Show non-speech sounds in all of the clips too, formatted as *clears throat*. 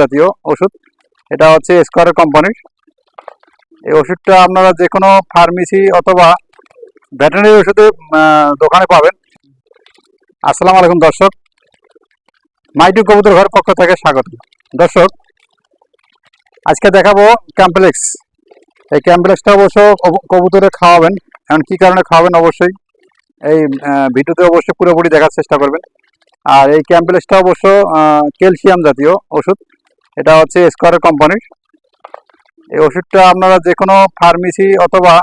জাতীয় ওষুধ। এটা হচ্ছে স্কোয়ার কোম্পানির এই ওষুধটা আপনারা যে কোনো ফার্মেসি অথবা ভেটেরিনারি ওষুধের আহ, দোকানে পাবেন। আসসালামু আলাইকুম দর্শক। মাইটু কবুতর ঘর পক্ষ থেকে স্বাগত। দর্শক আজকে দেখাবো ক্যাম্পলেক্স এই ক্যাম্পলেক্সটা অবশ্য কবুতরে খাওয়াবেন। এখন কি কারণে খাওয়াবেন অবশ্যই এই ভিডিওতে অবশ্যই পুরোপুরি দেখার চেষ্টা করবেন। আর এই ক্যাম্পলেক্সটা অবশ্য ক্যালসিয়াম জাতীয় ওষুধ। এটা হচ্ছে স্কোয়ার কোম্পানির এই ওষুধটা আপনারা যে কোনো ফার্মেসি অথবা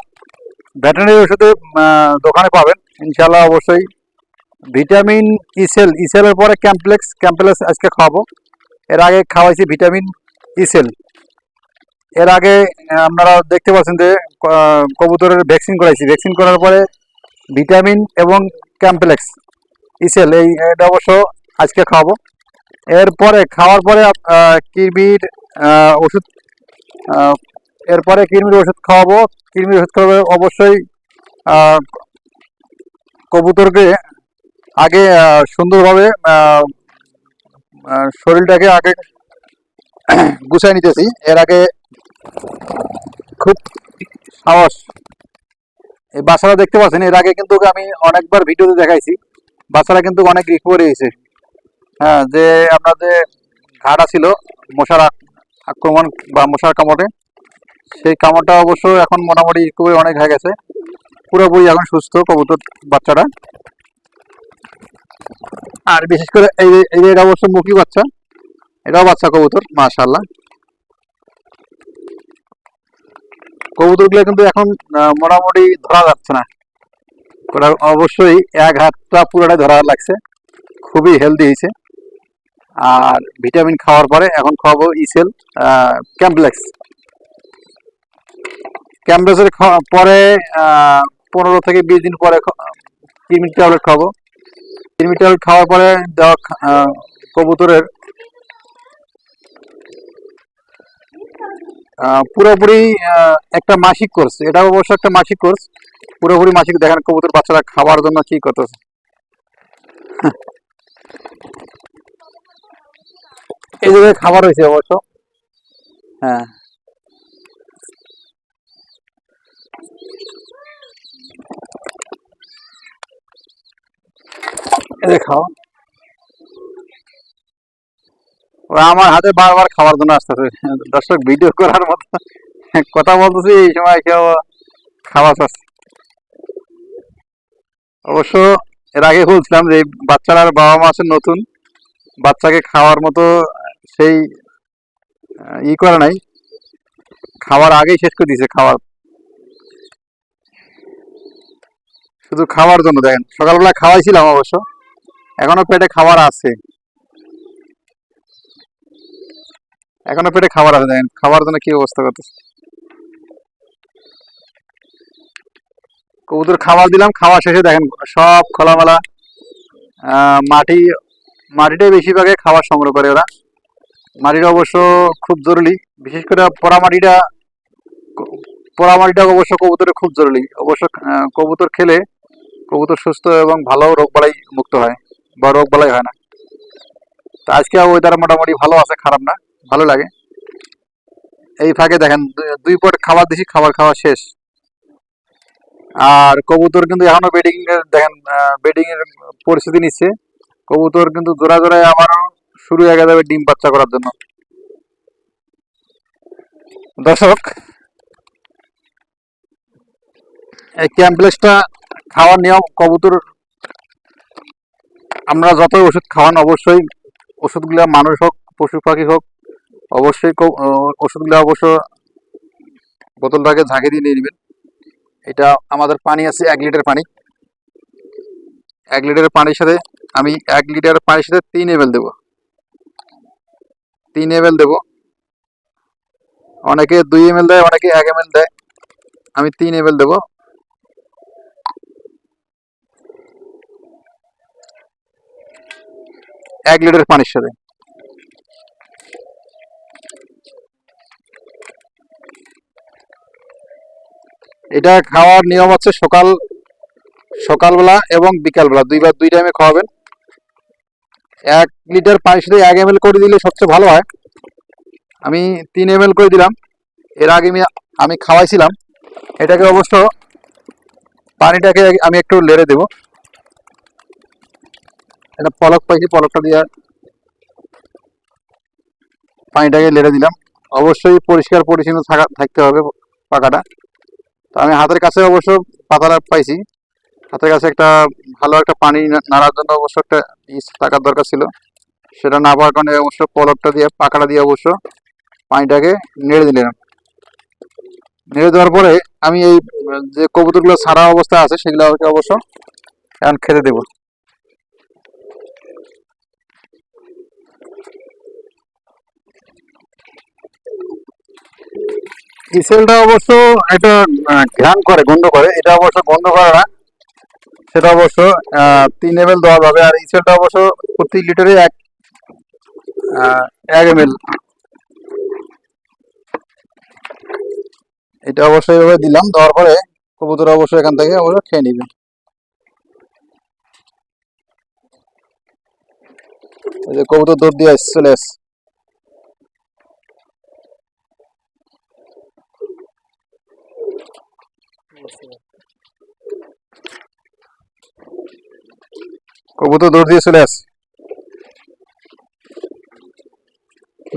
ভেটেরিনারি ওষুধের আহ, দোকানে পাবেন। ইনশাল্লাহ অবশ্যই। ভিটামিন ইসেল ইসেলের পরে ক্যাম্পলেক্স ক্যাম্পলেক্স আজকে খাওয়াবো। এর আগে খাওয়াইছি ভিটামিন ইসেল এর আগে আপনারা দেখতে পাচ্ছেন যে কবুতরের ভ্যাকসিন করাইছি। ভ্যাকসিন করার পরে ভিটামিন এবং ক্যাম্পলেক্স ইসেল এই এটা অবশ্য আজকে খাওয়াবো। এরপরে খাওয়ার পরে কিরমির ওষুধ এরপরে কিরমির ওষুধ খাওয়াবো। কিরমির ওষুধ খাওয়াবো অবশ্যই কবুতরকে আগে সুন্দরভাবে শরীরটাকে আগে *clears throat* গুছাই নিতেছি। এর আগে খুব সাহস। এই বাচ্চারা দেখতে পাচ্ছেন, এর আগে কিন্তু আমি অনেকবার ভিডিওতে দেখাইছি। বাচ্চারা কিন্তু অনেক রিকভারি হয়েছে। হ্যাঁ যে আপনার যে ঘাড়া ছিল মশার আক্রমণ বা মশার কামড়ে, সেই কামড়টা অবশ্য এখন মোটামুটি খুবই অনেক হয়ে গেছে। পুরোপুরি এখন সুস্থ কবুতর বাচ্চারা আর বিশেষ করে এই এই এটা অবশ্য মুখী বাচ্চা, এটাও বাচ্চা কবুতর মাশাল্লাহ কবুতরগুলো কিন্তু এখন মোটামুটি ধরা যাচ্ছে না। অবশ্যই এক হাতটা পুরোটাই ধরা লাগছে। খুবই হেলদি হয়েছে। আর ভিটামিন খাওয়ার পরে এখন খাওয়াবো ইসেল ক্যাম্পলেক্স। ক্যাম্পলেক্সের পরে পনেরো থেকে বিশ দিন পরে কিরমির ট্যাবলেট খাব কিরমির ট্যাবলেট খাওয়ার পরে দেওয়া কবুতরের পুরোপুরি একটা মাসিক কোর্স। এটা অবশ্য একটা মাসিক কোর্স। পুরোপুরি মাসিক। দেখেন কবুতর বাচ্চারা খাওয়ার জন্য কি করতেছে। এই জায়গায় খাবার হয়েছে অবশ্য। হ্যাঁ। খাও। ওরা আমার হাতে বারবার খাওয়ার জন্য আসতেছে। দর্শক ভিডিও করার মতো কথা বলতেছি এই সময় কেউ খাওয়া চাচ্ছে অবশ্য এর আগে বলছিলাম যে বাচ্চারা বাবা মা আছে নতুন বাচ্চাকে খাওয়ার মতো সেই ই করে নাই। খাওয়ার আগেই শেষ করে দিয়েছে খাওয়ার। শুধু খাওয়ার জন্য দেখেন, সকালবেলা খাওয়াইছিলাম অবশ্য, এখনও পেটে খাবার আছে। এখনও পেটে খাবার আছে, দেখেন খাবার জন্য কি অবস্থা করতেছে। কবুতর খাবার দিলাম খাওয়া শেষে দেখেন, সব খোলামেলা মাটি, মাটিটাই বেশিরভাগে খাবার সংগ্রহ করে ওরা। মাটিটা অবশ্য খুব জরুরি। বিশেষ করে পোড়া মাটিটা ক- মাটিটা অবশ্য কবুতরের খুব জরুরি। অবশ্য কবুতর খেলে কবুতর সুস্থ এবং ভালো রোগ বালাই মুক্ত হয় বা রোগ বালাই হয় না। তো আজকে ওয়েদার মোটামুটি ভালো আছে, খারাপ না, ভালো লাগে। এই ফাঁকে দেখেন, দুই- পট খাবার দিছি, খাবার খাওয়া শেষ। আর কবুতর কিন্তু এখনও বেডিং দেখেন বেডিং এর পরিস্থিতি নিচ্ছে। কবুতর কিন্তু জোড়া জোড়ায় আবারও শুরু হয়ে যাবে ডিম বাচ্চা করার জন্য। দর্শক, এই ক্যাম্পলেক্সটা খাওয়ার নিয়ম, কবুতর, আমরা যত ওষুধ খাওয়ান, অবশ্যই ওষুধগুলো মানুষ হোক, পশু পাখি হোক, অবশ্যই ওষুধগুলো অবশ্য বোতলটাকে ঝাঁকে দিয়ে নিয়ে নেবেন। এটা আমাদের পানি আছে, এক লিটার পানি। এক লিটার পানির সাথে আমি এক লিটার পানির সাথে তিন এম দেবো। তিন এম দেবো। অনেকে দুই এম দেয়, অনেকে এক এম দেয়। আমি তিন এম দেবো। এক লিটার পানির সাথে। এটা খাওয়ার নিয়ম হচ্ছে সকাল, সকালবেলা এবং বিকালবেলা। দুইবার দুই টাইমে খাওয়াবেন। এক লিটার পানির সাথে এক এম করে দিলে সবচেয়ে ভালো হয়। আমি তিন এম করে দিলাম। এর আগে আমি আমি খাওয়াইছিলাম। এটাকে অবশ্য পানিটাকে আমি একটু লেড়ে দেব। এটা পলক পাইছি, পলকটা দিয়ে পানিটাকে লেড়ে দিলাম। অবশ্যই পরিষ্কার পরিচ্ছন্ন থাকা, থাকতে হবে পাকাটা। তো আমি হাতের কাছে অবশ্য পাতাটা পাইছি। হাতের কাছে একটা ভালো একটা পানি নাড়ার জন্য অবশ্য একটা ইস থাকার দরকার ছিল। সেটা না পাওয়ার কারণে অবশ্য পলকটা দিয়ে পাকাটা দিয়ে অবশ্য পানিটাকে নেড়ে দিলাম। নেড়ে দেওয়ার পরে আমি এই, যে কবুতরগুলো সারা অবস্থা আছে সেগুলো অবশ্য এখন খেতে দেবো। ইসেলটা অবশ্য একটা ঘ্রাণ করে, গন্ধ করে। এটা অবশ্য গন্ধ করে না। সেটা অবশ্য তিন এম এল দেওয়া যাবে। আর ইসেলটা অবশ্য প্রতি লিটারে এক এক এম এল এটা অবশ্যই এভাবে দিলাম, দেওয়ার পরে কবুতর অবশ্যই এখান থেকে অবশ্য খেয়ে নিবে। কবুতর দৌড় দিয়ে চলে আসছে। কবুতর দৌড় দিয়ে চলে আসছে।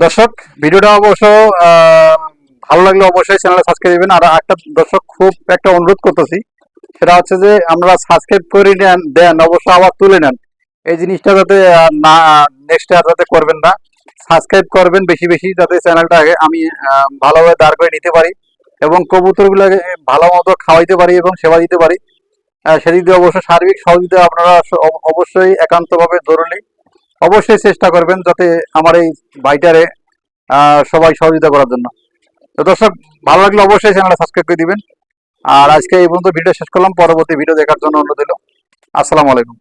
দর্শক, ভিডিওটা অবশ্য ভালো লাগলে অবশ্যই চ্যানেলে সাবস্ক্রাইব দিবেন আর একটা দর্শক খুব একটা অনুরোধ করতেছি, সেটা হচ্ছে যে, আমরা সাবস্ক্রাইব করে নেন, দেন অবশ্য আবার তুলে নেন। এই জিনিসটা যাতে না নেক্সট আর যাতে করবেন না সাবস্ক্রাইব করবেন বেশি বেশি, যাতে চ্যানেলটাকে আমি ভালোভাবে দাঁড় করে নিতে পারি এবং কবুতরগুলোকে ভালো মতো খাওয়াইতে পারি এবং সেবা দিতে পারি। সেদিক দিয়ে অবশ্য সার্বিক সহযোগিতা আপনারা অবশ্যই একান্তভাবে জরুরি অবশ্যই চেষ্টা করবেন যাতে আমার এই বাইটারে সবাই সহযোগিতা করার জন্য। তো দর্শক, ভালো লাগলে অবশ্যই চ্যানেলটা সাবস্ক্রাইব করে দিবেন। আর আজকে এই পর্যন্ত ভিডিও শেষ করলাম। পরবর্তী ভিডিও দেখার জন্য অনুরোধ দিল আসসালামু আলাইকুম।